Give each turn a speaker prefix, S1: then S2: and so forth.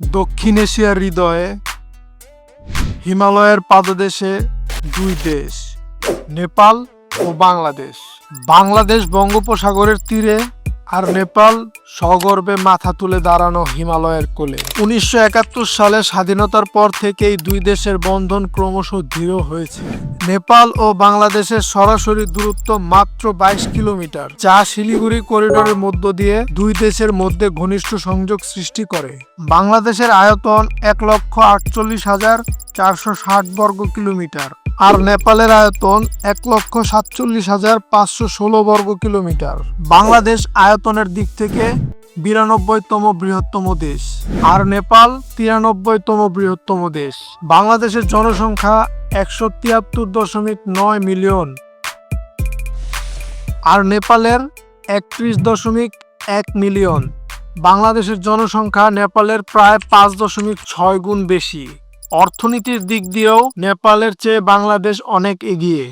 S1: দক্ষিণ এশিয়ার হৃদয়ে হিমালয়ের পাদদেশে দুই দেশ নেপাল ও বাংলাদেশ। বাংলাদেশ বঙ্গোপসাগরের তীরে আর নেপাল সগর্বে মাথা তুলে দাঁড়ানো হিমালয়ের কোলে। উনিশশো একাত্তর সালে স্বাধীনতার পর থেকেই দুই দেশের বন্ধন ক্রমশ দৃঢ় হয়েছে। নেপাল ও বাংলাদেশের সরাসরি দূরত্ব মাত্র বাইশ কিলোমিটার, যা শিলিগুড়ি করিডোরের মধ্য দিয়ে দুই দেশের মধ্যে ঘনিষ্ঠ সংযোগ সৃষ্টি করে। বাংলাদেশের আয়তন এক লক্ষ আটচল্লিশ হাজার চারশো ষাট বর্গ কিলোমিটার। আর নেপালের আয়তন এক লক্ষ সাতচল্লিশ হাজার পাঁচশো ষোলো বর্গ কিলোমিটার। বাংলাদেশ আয়তনের দিক থেকে বিরানব্বইতম বৃহত্তম দেশ। আর নেপাল তিরানব্বইতম বৃহত্তম দেশ। বাংলাদেশের জনসংখ্যা একশো তিয়াত্তর দশমিক নয় মিলিয়ন। আর নেপালের একত্রিশ দশমিক এক মিলিয়ন। বাংলাদেশের জনসংখ্যা নেপালের প্রায় পাঁচ দশমিক ছয় গুণ বেশি। অর্থনীতির দিক দিয়েও নেপালের চেয়ে বাংলাদেশ অনেক এগিয়ে।